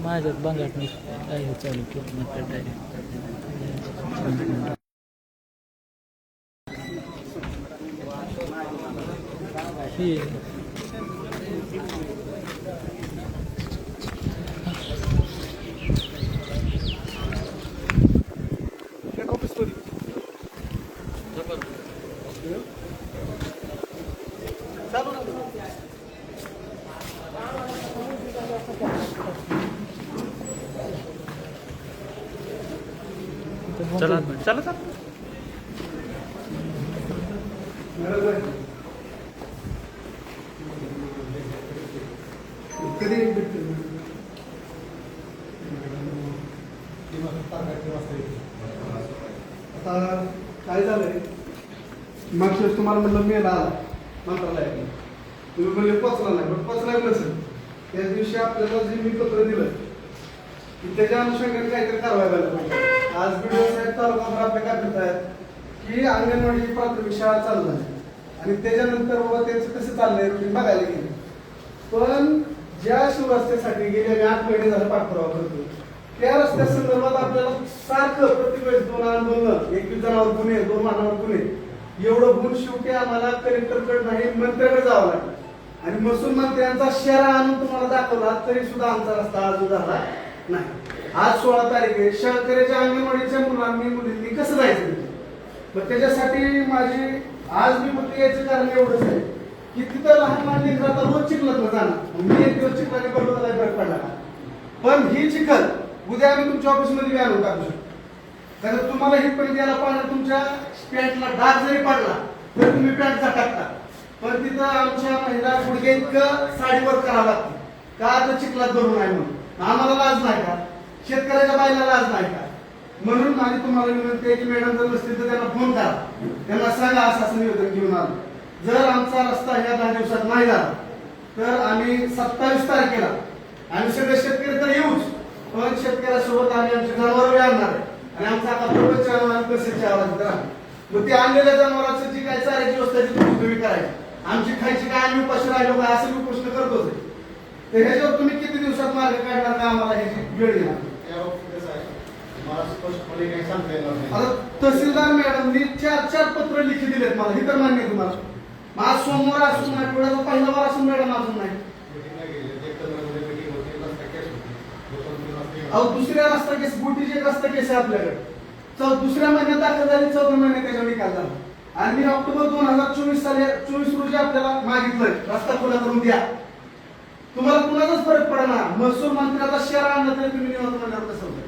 माझ्यात बंगाट मी आहे चालू केलं म्हटलं डायरेक्ट ही चला चला चला. आता काय झालंय? मागच्या वेळेस तुम्हाला म्हणलं मेल आला मंत्रालयात तुम्ही म्हणजे पोचला नाही पण पोचला नसेल त्या दिवशी आपल्याला जे मी पत्र दिलं की त्याच्या अनुषंगाने काहीतरी कारवाई व्हायला पाहिजे. आज बीडीओ साहेब तालुका आपल्या काय करतायत की अंगणवाडी प्राथमिक शाळा चालू झाली. आणि त्याच्यानंतर बाबा त्यांचं कसं चाललंय तुम्ही बघायला गेले. पण ज्या शिवरस्त्यासाठी गेले मी आठ महिने झालं पाठपुरावा करतो त्या रस्त्या संदर्भात आपल्याला सारखं प्रत्येक वेळेस दोन आंदोलन एकवीस जणांवर गुन्हे दोन मानावर गुन्हे एवढं गुण शेवटी आम्हाला कलेक्टरकडे नाही मंत्र्याकडे जावं लागलं. आणि महसूल मंत्र्यांचा शेरा आणून तुम्हाला दाखवला तरी सुद्धा आमचा रस्ता अजून झाला नाही. आज सोळा तारीख आहे. शेतकऱ्याच्या अंगणवाडीच्या मुलांनी मुलींनी कसं जायचं? मग त्याच्यासाठी माझी आज मी फक्त यायचं कारण एवढंच आहे की तिथं लहान लहान आता रोज चिखलात जाणार मी एक दिवस चिखलाने पडलो फरक पडला पण ही चिखल उद्या आम्ही तुमच्या ऑफिसमध्ये व्यायाम आणून टाकू शकतो. कारण तुम्हाला पण यायला पाहिजे तुमच्या पॅन्टला डाग जरी पडला तर तुम्ही पॅन्टचा टाकता पण तिथं आमच्या महिला गुडघे इतकं साडीवर करावं लागते. का तर चिखलात धरून आहे म्हणून? आम्हाला लाज नाही का? शेतकऱ्याच्या बाईला लाज नाही का? म्हणून माझी तुम्हाला विनंती आहे की मॅडम जर नसतील तर त्यांना फोन करा. त्यांना सांगा असं असं निवेदन घेऊन आलो. जर आमचा रस्ता ह्या दहा दिवसात नाही झाला तर आम्ही सत्तावीस तारखेला आम्ही सगळे शेतकरी तर येऊच पण शेतकऱ्यासोबत आम्ही आमची जनावर आणणार आहे. आणि आमचा आता प्रपंच आम्ही कसे आवाज करा मग ते आणलेल्या जनावरांचं जी काय चाऱ्याची व्यवस्था ती तुम्ही करायची? आमची खायची काय आम्ही उपाशी राहिलो काय असं मी प्रश्न करतोच आहे. तर ह्याच्यावर तुम्ही किती दिवसात मार्ग काढणार का आम्हाला ह्याची वेळ नाही. आता तहसीलदार मॅडमनी चार चार पत्र लिखी दिलेत मला हे तर मान्य तुम्हाला. आज सोमवार असून आठवड्याचा पहिला वार असून मॅडम अजून नाही. वाजता अहो दुसऱ्या रस्ता केस एक रस्ता केस आहे आपल्याकडे. चौ दुसऱ्या महिन्यात दाखल झाली चौथ्या महिन्यात त्याचा निकाल झाला. आणि मी ऑक्टोबर दोन हजार चोवीस साली चोवीस रोजी आपल्याला मागितलंय. रस्ता खुला करून द्या. तुम्हाला कुणाचाच फरक पडणार महसूल मंत्र्याचा शेअर आणला तरी तुम्ही निवडून म्हणल्यावर कसं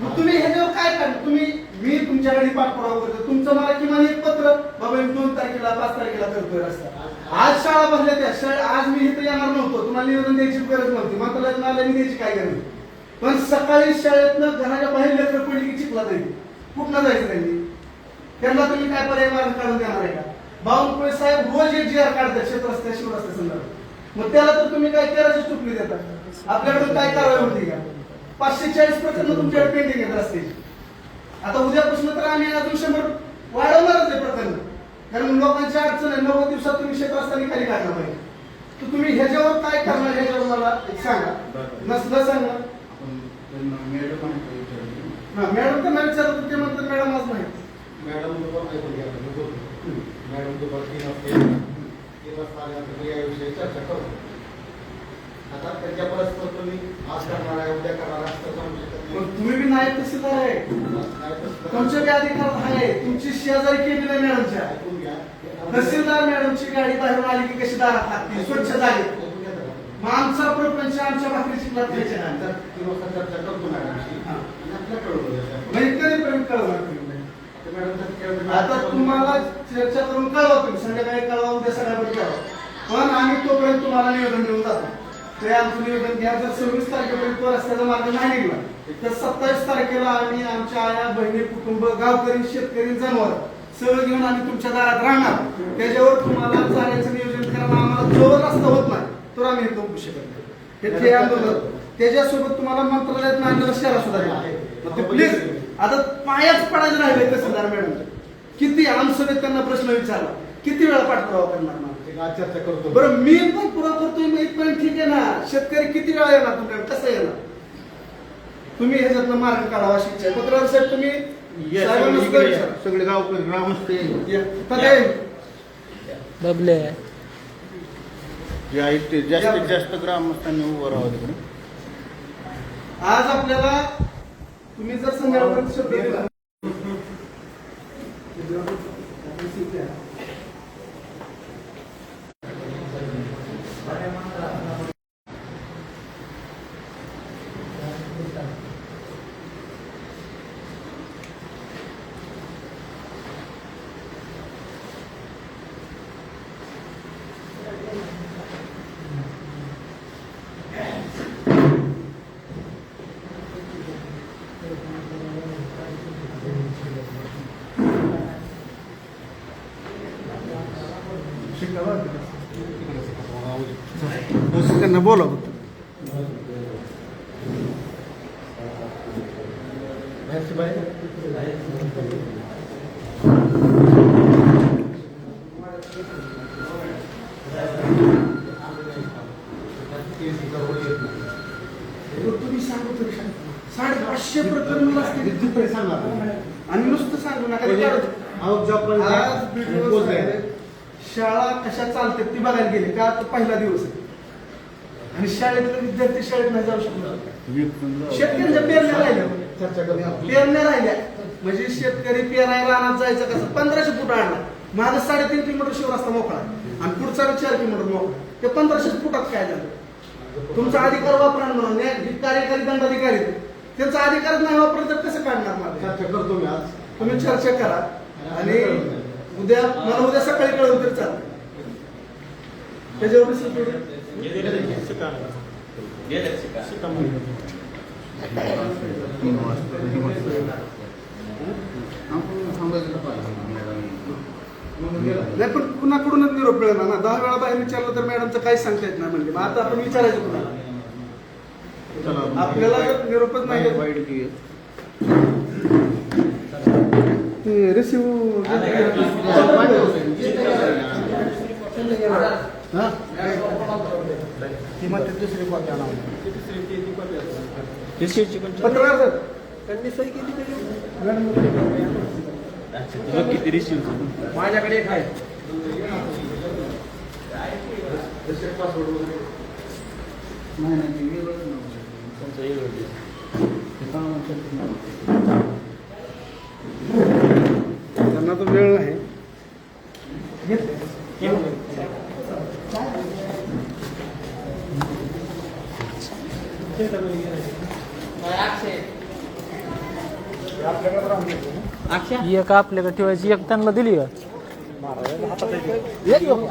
मग तुम्ही ह्याच्यावर काय करता तुम्ही मी तुमच्याकडे पाठपुरावा करतो तुमचं मला किमान एक पत्र बाबा मी दोन तारखेला पाच तारखेला करतोय रस्ता. आज शाळा भरल्या त्या. शाळा आज मी इथे येणार नव्हतो. तुम्हाला निवेदन द्यायची गरज नव्हती. मंत्रालयात आल्याने द्यायची काय गरज नाही. पण सकाळी शाळेतनं घराच्या बाहेर लेकर पडली की चिखला जाईल कुठनं जायचं त्यांनी? त्यांना तुम्ही काय पर्याय मार्ग काढून देणार आहे का? बावनकुळे साहेब रोज एक जी आर काढतात क्षेत्रस्त्या शिवरस्त्या संदर्भात. मग त्याला तर तुम्ही काय तेराची चुकली देता आपल्याकडून काय कारवाई होती का? पाचशे चाळीस प्रकरण तुमच्याकडे पेंडिंग आहेत रस्त्याची आता उद्यापासून तर आम्ही अजून शंभर वाढवणारच आहे प्रकरण. कारण लोकांची अडचण आहे. नव्वद दिवसात तुम्ही क्षेत्रस्थानी खाली काढला पाहिजे. तर तुम्ही ह्याच्यावर काय करणार? ह्याच्यावर मला एक सांगा. नसलं सांगा. आपण त्यांना मॅडमांना विचारलं. हा मॅडम तर नाही विचारत होते, ते म्हणतात मॅडम आज नाही मॅडम दुपार ऐकून घ्या मी बोलतो. मॅडम दुपार तीन वाजता. तीन वाजता आल्यानंतर याविषयी चर्चा करू आता त्यांच्या परस्पर तुम्ही आज करणार आहे उद्या करणार आहे असं सांगू शकत पण नाही. तुम्ही बी नायब तहसीलदार आहे नाही तसं- तुमच्या बी अधिकारात आहे तुमची शेजारी केली नाही मॅडमच्या ऐकून घ्या तहसीलदार मॅडमची गाडी बाहेरून आली की कशी दारात लागते स्वच्छ झाली. मग आमचा प्रपंच आमच्या भाकरीची चर्चा करतो आपल्या कळवलं कळवणार तुम्ही आता तुम्हाला चर्चा करून कळवा तुम्ही संध्याकाळी कळवा उद्या सगळ्यावर कळवा. पण आम्ही तोपर्यंत तुम्हाला निवेदन देऊन जातो. ते आमचं निवेदन घ्या. जर सव्वीस तारखेपर्यंत तो रस्त्याचा मार्ग नाही निघला तर सत्तावीस तारखेला आम्ही आमच्या आया बहिणी कुटुंब गावकरी शेतकरी जनावर सगळं घेऊन आम्ही तुमच्या दारात राहणार. त्याच्यावर तुम्हाला चालायचं नियोजन करायला आम्हाला जोवर रस्ता होत नाही. तर आम्ही इथं उभू शकत नाही हे ते आंदोलन त्याच्यासोबत तुम्हाला मंत्रालयात आणलेलं शहरा सुद्धा प्लीज आता पायाच पडायचं राहिले तहसीलदार मॅडम. किती आमसभेत त्यांना प्रश्न विचारला. किती वेळा पाठपुरावा करणार चर्चा करतो. बरं मी पण पुरा करतोय मी इथपर्यंत ठीक आहे ना. शेतकरी किती वेळा येणार तुमच्याकडे कसं येणार? तुम्ही ह्याच्यातनं मार्ग काढावा अशी इच्छा पत्रकार साहेब तुम्ही सगळे गाव ग्रामस्थ बबले. जे ते जास्तीत जास्त ग्रामस्थांनी उभं राहावं तिकडे. आज आपल्याला तुम्ही जर संध्याकाळपर्यंत शब्द दिला. त्यांना बोला तुम्ही सांगू तरी सांगा. साडेपाचशे प्रकरण असतील आणि नुसतं सांगू नका साहेब शाळा कशा चालतात ती बघायला गेले का आता पहिला दिवस आहे? आणि शाळेतले विद्यार्थी शाळेत नाही जाऊ शकणार. शेतकऱ्यांच्या पेरण्या राहिल्या. चर्चा करूया पेरण्या राहिल्या. म्हणजे शेतकरी पेरायला रानात जायचं कसं? पंधराशे फूट आणला. माझा साडेतीन किलोमीटर शिव रस्ता मोकळा. आणि पुढचा चार किलोमीटर मोकळा. ते पंधराशे फुटात काय झालं? तुमचा अधिकार वापरा म्हणून. कार्यकारी दंडाधिकारी. त्यांचा अधिकार नाही वापरला तर कसं काढणार मला चर्चा करतो मी आज. तुम्ही चर्चा करा. आणि उद्या मला उद्या सकाळी कळवलं तरी चालेल. त्याच्यावर नाही पण कुणाकडूनच निरोप मिळणार ना. दहा वेळा बाहेर विचारलं तर मॅडमचं काही सांगता येत नाही म्हणजे मग आता आपण विचारायचं कुणाला? चला आपल्याला निरोपच नाही वाईट दिवस. ते रिसिव्ह ती म्हणते दुसरी कॉपी आणावं. पत्रकार साहेब, त्यांनी सही केली तरी माझ्याकडे एक आहे नाही नाही वेगळंच. ते. त्यांना तो वेळ नाही एक आपल्याकडे ठेवायची? एक त्यांना दिली का?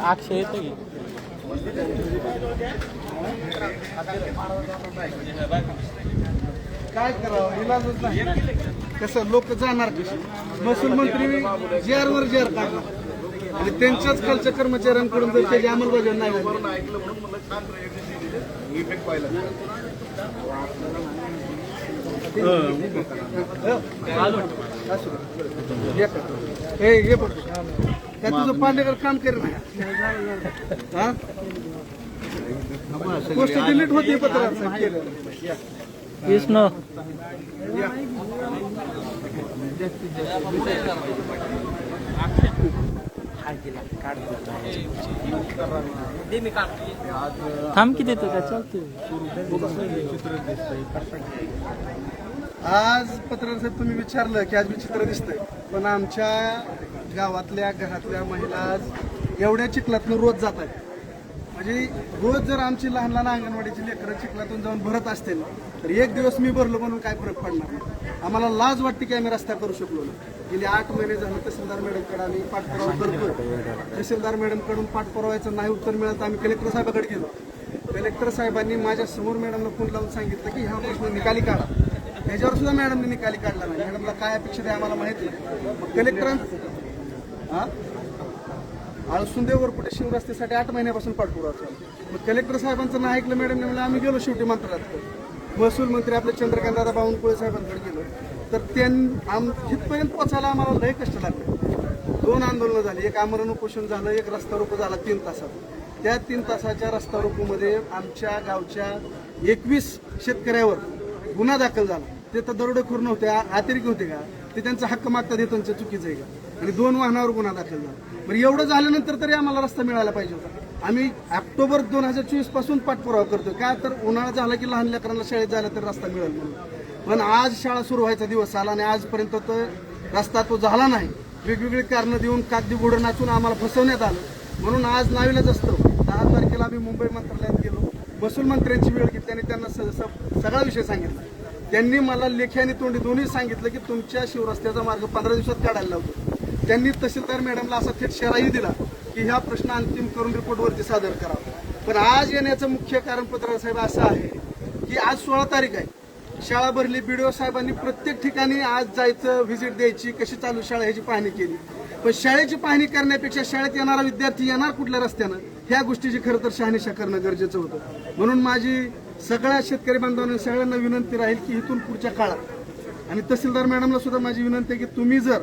अक्षय येतो की काय करावं? इलाजच नाही. कसं लोक जाणार कशी? महसूल मंत्री जी आर वर जी आर आणि त्यांच्याच खालच्या कर्मचाऱ्यांकडून जर त्याची अंमलबजावणी नाही हे तुझं पांडेकर काम करे हा पोस्ट डिलीट होती पत्रात जास्तीत जास्त थांब किती देतो का? चालते आज पत्रकार साहेब तुम्ही विचारलं की आज विचित्र दिसतंय. पण आमच्या गावातल्या घरातल्या महिला आज एवढ्या चिखलातनं रोज जात आहेत. म्हणजे रोज जर आमची लहान लहान अंगणवाडीची लेकरं चिखलातून जाऊन भरत असतील तर एक दिवस मी भरलो म्हणून काय फरक पडणार नाही. आम्हाला लाज वाटते की आम्ही रस्ता करू शकलो ना गेले आठ महिने झाले तहसीलदार मॅडमकडे आम्ही पाठपुरावा करतोय. तहसीलदार मॅडमकडून पाठपुरावायचं नाही उत्तर मिळत आम्ही कलेक्टर साहेबाकडे गेलो. कलेक्टर साहेबांनी माझ्यासमोर मॅडमला फोन लावून सांगितलं की ह्या प्रश्न निकाली काढा. त्याच्यावर सुद्धा मॅडमने निकाली काढला नाही. मॅडमला काय अपेक्षित आहे आम्हाला माहीत नाही. मग कलेक्टर हा? आळसुंदे कुठे शिवरस्त्यासाठी आठ महिन्यापासून पाठपुरावा चालू मग कलेक्टर साहेबांचं नाही ऐकलं मॅडमने म्हणलं आम्ही गेलो शेवटी मंत्रालयात. महसूल मंत्री आपले चंद्रकांत बावनकुळे साहेबांकडे गेलो. तर त्यां आम इथपर्यंत पोचायला आम्हाला लय कष्ट लागले. दोन आंदोलनं झाली. एक आमरण उपोषण झालं एक रस्ता रोको झाला तीन तासात. त्या तीन तासाच्या रस्ता रोकोमध्ये आमच्या गावच्या एकवीस शेतकऱ्यावर गुन्हा दाखल झाला. ते तर दरोडेखोर नव्हते. आ- अतिरेकी होते का? ते त्यांचा हक्क मागतात हे त्यांचं चुकीचं आहे का? आणि दोन वाहनावर गुन्हा दाखल झाला. बरं एवढं झाल्यानंतर तरी आम्हाला रस्ता मिळायला पाहिजे होता. आम्ही ऑक्टोबर दोन हजार चोवीसपासून पाठपुरावा करतो का तर उन्हाळा झाला की लहान लेकरांना शाळेत जायला तर रस्ता मिळेल म्हणून. पण आज शाळा सुरू व्हायचा दिवस आला आणि आजपर्यंत तर रस्ता तो झाला नाही. वेगवेगळी कारणं देऊन कागदी घोडं नाचून आम्हाला फसवण्यात आलं. म्हणून आज नावीलाच असतं दहा तारखेला आम्ही मुंबई मंत्रालयात गेलो. महसूल मंत्र्यांची वेळ घेतली आणि त्यांना स- स- सगळा विषय सांगितला. त्यांनी मला लेखी आणि तोंडी दोन्ही सांगितलं की तुमच्या शिवरस्त्याचा मार्ग पंधरा दिवसात काढायला लावतो. त्यांनी तहसीलदार मॅडमला असा थेट शेराही दिला की ह्या प्रश्न अंतिम करून रिपोर्टवरती सादर करावा. पण आज येण्याचं मुख्य कारण पत्रकार साहेब असं आहे की आज सोळा तारीख आहे. शाळा भरली बीडीओ साहेबांनी प्रत्येक ठिकाणी आज जायचं व्हिजिट द्यायची कशी चालू शाळा ह्याची पाहणी केली. पण शाळेची पाहणी करण्यापेक्षा शाळेत येणारा विद्यार्थी येणार कुठल्या रस्त्यानं? ह्या गोष्टीची खरं तर शहानिशा करणं गरजेचं होतं. म्हणून माझी सगळ्या शेतकरी बांधवांना सगळ्यांना विनंती राहील की इथून पुढच्या काळात. आणि तहसीलदार मॅडमला सुद्धा माझी विनंती आहे की तुम्ही जर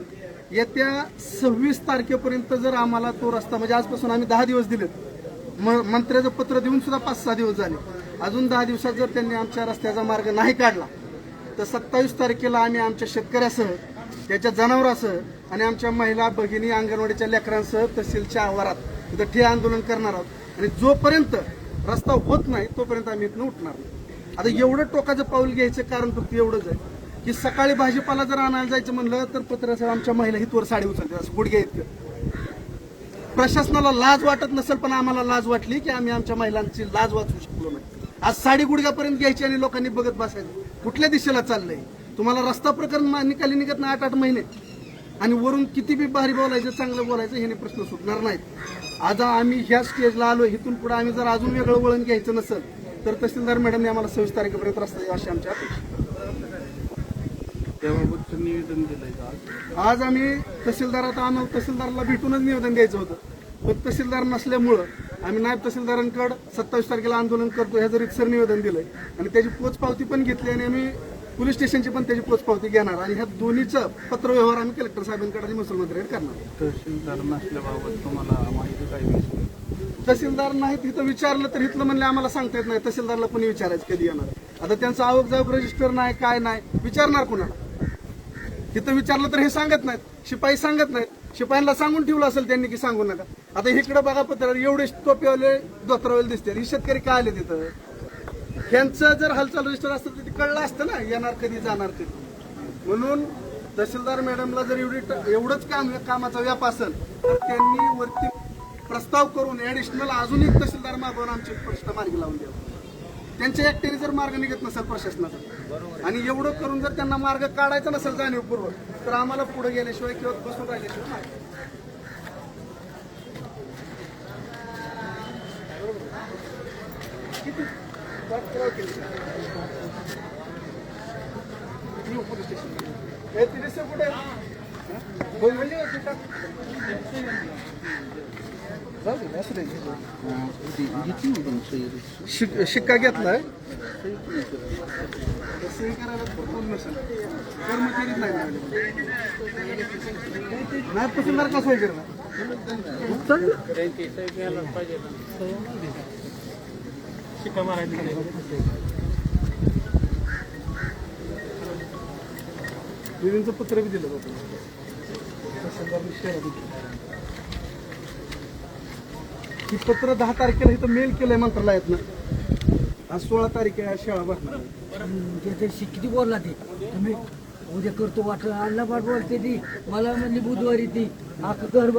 येत्या सव्वीस तारखेपर्यंत जर आम्हाला तो रस्ता म्हणजे आजपासून आम्ही दहा दिवस दिलेत. म- मंत्र्याचं पत्र देऊन सुद्धा पाच सहा दिवस झाले. अजून दहा दिवसात जर त्यांनी आमच्या रस्त्याचा मार्ग नाही काढला तर सत्तावीस तारखेला आम्ही आमच्या शेतकऱ्यासह त्याच्या जनावरासह आणि आमच्या महिला भगिनी अंगणवाडीच्या लेकरांसह तहसीलच्या आवारात तिथं ठे आंदोलन करणार आहोत. आणि जोपर्यंत रस्ता होत नाही तोपर्यंत आम्ही इथनं उठणार नाही. आता एवढं टोकाचं पाऊल घ्यायचं कारण फक्त एवढंच आहे. की सकाळी भाजीपाला जर आणायला जायचं म्हणलं तर पत्रासह आमच्या महिला हितवर साडी उचलते. असं गुडघ्या इतकं प्रशासनाला लाज वाटत नसेल पण आम्हाला लाज वाटली की आम्ही आमच्या महिलांची लाज वाचवू शकलो नाही. आज साडी गुडघ्यापर्यंत घ्यायची आणि लोकांनी बघत बसायचं. कुठल्या दिशेला चाललंय? तुम्हाला रस्ता प्रकरण निकाली निघत नाही आठ आठ महिने. आणि वरून किती बी भारी बोलायचं चांगलं बोलायचं हे प्रश्न सुटणार नाहीत. आज आम्ही ह्या स्टेजला आलो इथून पुढे आम्ही जर अजून वेगळं वळण घ्यायचं नसेल तर तहसीलदार मॅडमने आम्हाला सव्वीस तारखेपर्यंत रस्ता अशी आमची अपेक्षा त्याबाबतचं निवेदन दिलंय का? आज? आम्ही तहसीलदार आता आम्हाला तहसीलदारला भेटूनच निवेदन द्यायचं होतं. पण तहसीलदार नसल्यामुळं आम्ही नायब तहसीलदारांकडे सत्तावीस तारखेला आंदोलन करतो ह्याचं रितसर निवेदन दिलंय. आणि त्याची पोचपावती पण घेतली आणि आम्ही पोलीस स्टेशनची पण त्याची पोचपावती घेणार. आणि ह्या दोन्हीचं पत्रव्यवहार आम्ही कलेक्टर साहेबांकडे आणि महसूल मंत्र्यांकडे करणार. तहसीलदार नसल्याबाबत तुम्हाला माहिती काय मिळते तहसीलदार नाही तिथं विचारलं तर इथलं म्हणले आम्हाला सांगता येत नाही. तहसीलदारला कोणी विचारायचं कधी येणार? आता त्यांचं आवक जावक रजिस्टर नाही काय नाही विचारणार कुणाला? तिथं विचारलं तर हे सांगत नाहीत. शिपाई सांगत नाहीत. शिपायांना सांगून ठेवलं असेल त्यांनी की सांगू नका. आता इकडे बघा पत्र एवढे टोपेवाले धोत्रावाले दिसते. हे शेतकरी काय आले तिथं? ह्यांचं जर हालचाल रजिस्टर असतं तर ते कळलं असतं ना येणार कधी जाणार ते म्हणून तहसीलदार मॅडमला जर एवढी ट- एवढंच काम कामाचा व्याप असेल तर त्यांनी वरती प्रस्ताव करून ऍडिशनल अजून एक तहसीलदार मागवून आमचे प्रश्न मार्गी लावून द्यावा. त्यांच्या एकट्याने जर मार्ग निघत नसेल प्रशासनाचा आणि एवढं करून जर त्यांना मार्ग काढायचा नसेल जाणीवपूर्वक तर आम्हाला पुढे गेल्याशिवाय किंवा बसून राहिल्याशिवाय नाही. Police station. हे कुठे शिक- शिक्का घेतलाय? नाही तहसीलदार का सही करणार विधींचं पत्र बी दिलं होतं तहसीलदारने ही पत्र दहा तारखेला इथं मेल केलंय मंत्रालयातनं. आज सोळा तारीख आहे आज शाळा भरणार. आहे. किती बोलला ते. तुम्ही उद्या करतो वाटलं आणला पाठ बोलते ती. मला म्हणली बुधवारी ती. अख्खं घर